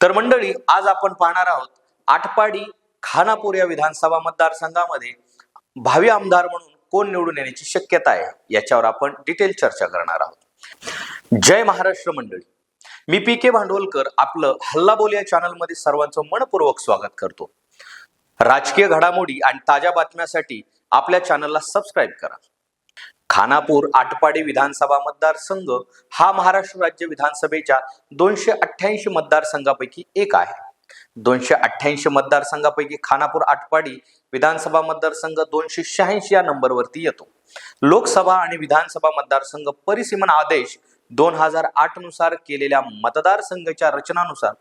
तर मंडळी आज आपण पाहणार आहोत आटपाडी खानापूर या विधानसभा मतदारसंघामध्ये भावी आमदार म्हणून कोण निवडून येण्याची शक्यता आहे याच्यावर आपण डिटेल चर्चा करणार आहोत. जय महाराष्ट्र मंडळी. मी पी के भांडवलकर आपलं हल्लाबोल या चॅनलमध्ये सर्वांचं मनपूर्वक स्वागत करतो. राजकीय घडामोडी आणि ताज्या बातम्यासाठी आपल्या चॅनलला सबस्क्राईब करा. खानापूर आटपाडी विधानसभा मतदारसंघ हा महाराष्ट्र राज्य विधानसभेच्या दोनशे अठ्ठ्याऐंशी मतदारसंघापैकी एक आहे. दोनशे अठ्ठ्याऐंशी मतदारसंघापैकी खानापूर आटपाडी विधानसभा मतदारसंघ दोनशे शहाऐंशी या नंबरवरती येतो. लोकसभा आणि विधानसभा मतदारसंघ परिसीमन आदेश दोन हजार आठनुसार केलेल्या मतदारसंघाच्या रचनानुसार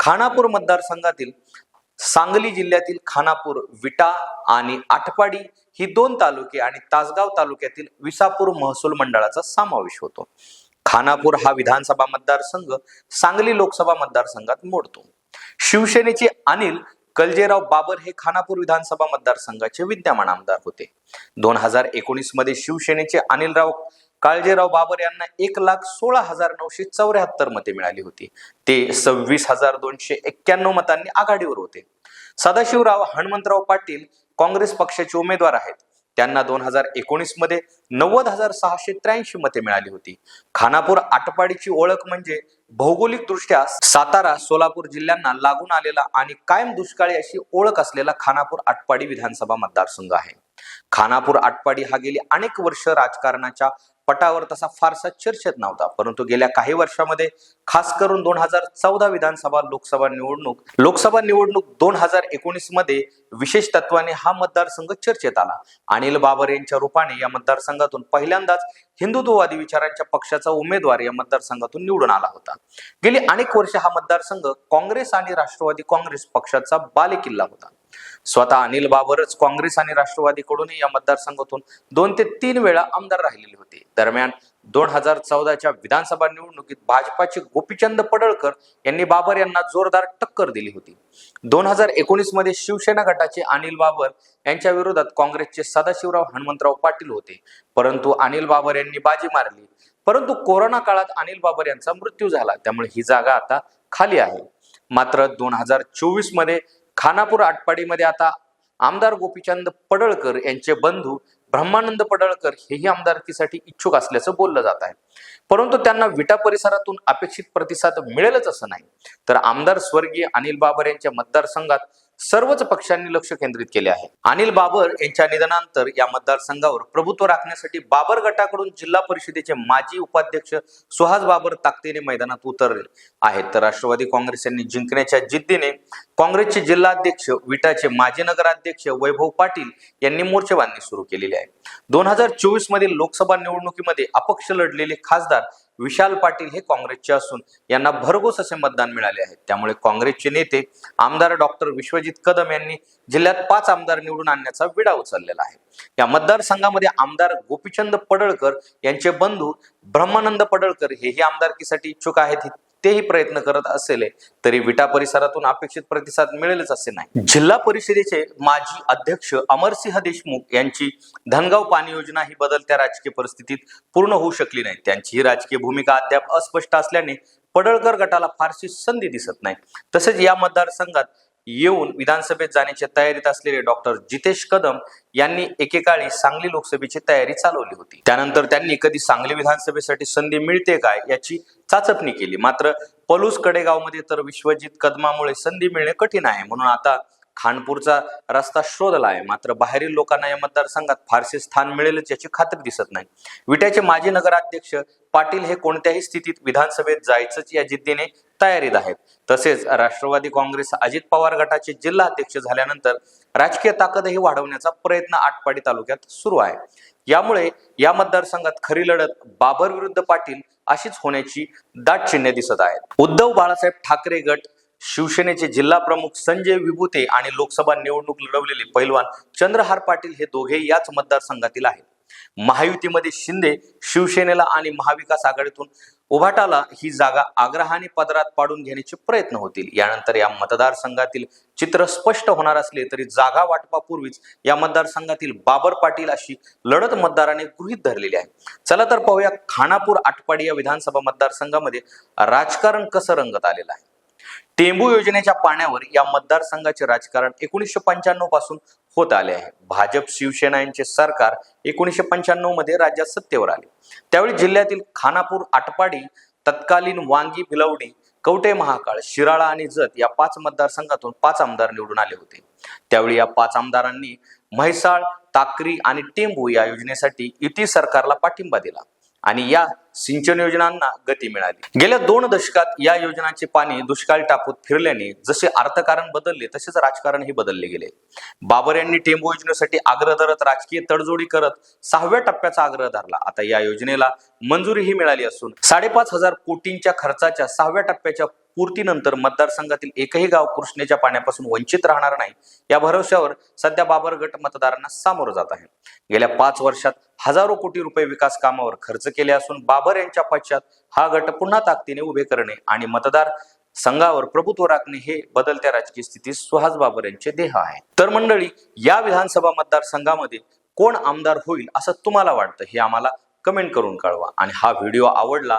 खानापूर मतदारसंघातील सांगली जिल्ह्यातील खानापूर विटा आणि आटपाडी ही दोन तालुके आणि तासगाव तालुक्यातील विसापूर महसूल मंडळाचा समावेश होतो. खानापूर हा विधानसभा मतदारसंघ सांगली लोकसभा मतदारसंघात मोडतो. शिवसेनेचे अनिल कलजेराव बाबर हे खानापूर विधानसभा मतदारसंघाचे विद्यमान आमदार होते. दोन हजार एकोणीसमध्ये शिवसेनेचे अनिलराव काळजेराव बाबर यांना एक लाख सोळा हजार नऊशे चौऱ्याहत्तर मते मिळाली होती. ते सव्वीस हजार दोनशे एक्क्याण्णव मतांनी आघाडीवर होते. सदाशिवराव हनुमंतराव पाटील काँग्रेस पक्षाचे उमेदवार आहेत. त्यांना दोन हजार एकोणीसमध्ये नव्वद हजार सहाशे त्र्याऐंशी मते मिळाली होती. खानापूर आटपाडीची ओळख म्हणजे भौगोलिक दृष्ट्या सातारा सोलापूर जिल्ह्यांना लागून आलेला आणि कायम दुष्काळी अशी ओळख असलेला खानापूर आटपाडी विधानसभा मतदारसंघ आहे. खानापूर आटपाडी हा गेली अनेक वर्ष राजकारणाच्या पटावर तसा फारसा चर्चेत नव्हता. परंतु गेल्या काही वर्षामध्ये खास करून दोन हजार चौदा विधानसभा लोकसभा निवडणूक लोकसभा निवडणूक दोन हजार एकोणीसमध्ये विशेष तत्वाने हा मतदारसंघ चर्चेत आला. अनिल बाबर यांच्या रूपाने या मतदारसंघातून पहिल्यांदाच हिंदुत्ववादी विचारांच्या पक्षाचा उमेदवार या मतदारसंघातून निवडून आला होता. गेली अनेक वर्ष हा मतदारसंघ काँग्रेस आणि राष्ट्रवादी काँग्रेस पक्षाचा बालेकिल्ला होता. स्वतः अनिल बाबरच काँग्रेस आणि राष्ट्रवादीकडूनही या मतदारसंघातून दोन ते तीन वेळा आमदार राहिलेले होते. दरम्यान दोन हजार चौदाच्या विधानसभा निवडणुकीत भाजपाचे गोपीचंद पडळकर यांनी बाबर यांना जोरदार टक्कर दिली होती. दोन हजार एकोणीसमध्ये शिवसेना गटाचे अनिल बाबर यांच्या विरोधात काँग्रेसचे सदाशिवराव हनुमंतराव पाटील होते. परंतु अनिल बाबर यांनी बाजी मारली. परंतु कोरोना काळात अनिल बाबर यांचा मृत्यू झाला. त्यामुळे ही जागा आता खाली आहे. मात्र दोन हजार चोवीसमध्ये खानापूर आटपाडीमध्ये आता आमदार गोपीचंद पडळकर यांचे बंधू ब्रह्मानंद पडळकर हेही आमदारकीसाठी इच्छुक असल्याचं बोललं जात आहे. परंतु त्यांना विटा परिसरातून अपेक्षित प्रतिसाद मिळेलच असं नाही. तर आमदार स्वर्गीय अनिल बाबर यांच्या मतदारसंघात सर्वच पक्षांनी लक्ष केंद्रित केले आहे. अनिल बाबर यांच्या निधनानंतर या मतदारसंघावर प्रभुत्व राखण्यासाठी बाबर गटाकडून जिल्हा परिषदेचे माजी उपाध्यक्ष सुहास बाबर ताकदीने मैदानात उतरले आहेत. तर राष्ट्रवादी काँग्रेस यांनी जिंकण्याच्या जिद्दीने काँग्रेसचे जिल्हाध्यक्ष विटाचे माजी नगराध्यक्ष वैभव पाटील यांनी मोर्चेबांधणी सुरू केलेली आहे. दोन हजार चोवीस मधील लोकसभा निवडणुकीमध्ये अपक्ष लढलेले खासदार विशाल पाटील हे काँग्रेसचे असून यांना भरघोस असे मतदान मिळाले आहे. त्यामुळे काँग्रेसचे नेते आमदार डॉक्टर विश्वजित कदम यांनी जिल्ह्यात पाच आमदार निवडून आणण्याचा विडा उचललेला आहे. या मतदारसंघामध्ये आमदार गोपीचंद पडळकर यांचे बंधू ब्रह्मानंद पडळकर हेही आमदारकीसाठी इच्छुक आहेत. तेही प्रयत्न करत असेल तरी विटा परिसरातून अपेक्षित प्रतिसाद मिळेलच असे नाही. जिल्हा परिषदेचे माजी अध्यक्ष अमरसिंह देशमुख यांची धनगाव पाणी योजना ही बदलत्या राजकीय परिस्थितीत पूर्ण होऊ शकली नाही. त्यांची ही राजकीय भूमिका अद्याप अस्पष्ट असल्याने पडळकर गटाला फारशी संधी दिसत नाही. तसेच या मतदारसंघात येऊन विधानसभेत जाण्याच्या तयारीत असलेले डॉक्टर जितेश कदम यांनी एकेकाळी सांगली लोकसभेची तयारी चालवली होती. त्यानंतर त्यांनी कधी सांगली विधानसभेसाठी संधी मिळते काय याची चाचपणी केली. मात्र पलूस कडेगावमध्ये तर विश्वजित कदमामुळे संधी मिळणे कठीण आहे. म्हणून आता खानपूरचा रस्ता शोधला आहे. मात्र बाहेरील लोकांना या मतदारसंघात फारसे स्थान मिळेलच याची खात्री दिसत नाही. विट्याचे माजी नगराध्यक्ष पाटील हे कोणत्याही स्थितीत विधानसभेत जायचंच या जिद्दीने तयारीत आहेत. तसेच राष्ट्रवादी काँग्रेस अजित पवार गटाचे जिल्हा अध्यक्ष झाल्यानंतर राजकीय ताकदही वाढवण्याचा प्रयत्न आटपाडी तालुक्यात सुरू आहे. यामुळे या मतदारसंघात खरी लढत बाबर विरुद्ध पाटील अशीच होण्याची दाट चिन्हे दिसत आहेत. उद्धव बाळासाहेब ठाकरे गट शिवसेनेचे जिल्हा प्रमुख संजय विभूते आणि लोकसभा निवडणूक लढवलेले पैलवान चंद्रहार पाटील हे दोघे याच मतदारसंघातील आहेत. महायुतीमध्ये शिंदे शिवसेनेला आणि महाविकास आघाडीतून उभाटाला ही जागा आग्रहाने पदरात पाडून घेण्याचे प्रयत्न होतील. यानंतर या मतदारसंघातील चित्र स्पष्ट होणार असले तरी जागा वाटपापूर्वीच या मतदारसंघातील बाबर पाटील अशी लढत मतदाराने गृहीत धरलेली आहे. चला तर पाहूया खानापूर आटपाडी या विधानसभा मतदारसंघामध्ये राजकारण कसं रंगत आलेलं आहे. टेंबू योजनेच्या पाण्यावर या मतदारसंघाचे राजकारण एकोणीसशे पंच्याण्णवपासून होत आले आहे. भाजप शिवसेना यांचे सरकार एकोणीसशे पंच्याण्णवमध्ये राज्यात सत्तेवर आले. त्यावेळी जिल्ह्यातील खानापूर आटपाडी तत्कालीन वांगी भिलवडी कवटे महाकाळ शिराळा आणि जत या पाच मतदारसंघातून पाच आमदार निवडून आले होते. त्यावेळी या पाच आमदारांनी म्हैसाळ ताकरी आणि टेंबू या योजनेसाठी युती सरकारला पाठिंबा दिला. आणि या सिंचन योजनांना गती मिळाली. गेल्या दोन दशकात या योजनांचे पाणी दुष्काळ टापूत फिरल्याने जसे अर्थकारण बदलले तसेच राजकारणही बदलले गेले. बाबर यांनी टेंबू योजनेसाठी आग्रह धरत राजकीय तडजोडी करत सहाव्या टप्प्याचा आग्रह धरला. आता या योजनेला मंजुरीही मिळाली असून साडेपाच हजार कोटींच्या खर्चाच्या सहाव्या टप्प्याच्या पूर्तीनंतर मतदारसंघातील एकही गाव कृष्णेच्या पाण्यापासून वंचित राहणार नाही या भरोश्यावर सध्या बाबर गट मतदारांना सामोरं जात आहे. गेल्या पाच वर्षात हजारो कोटी रुपये विकास कामावर खर्च केले असून बाबर यांच्या पश्चात हा गट पुन्हा ताकदीने उभे करणे आणि मतदार संघावर प्रभुत्व राखणे हे बदलत्या राजकीय स्थितीत सुहास बाबर यांचे देह आहे. तर मंडळी या विधानसभा मतदारसंघामध्ये कोण आमदार होईल असं तुम्हाला वाटतं हे आम्हाला कमेंट करून कळवा. आणि हा व्हिडिओ आवडला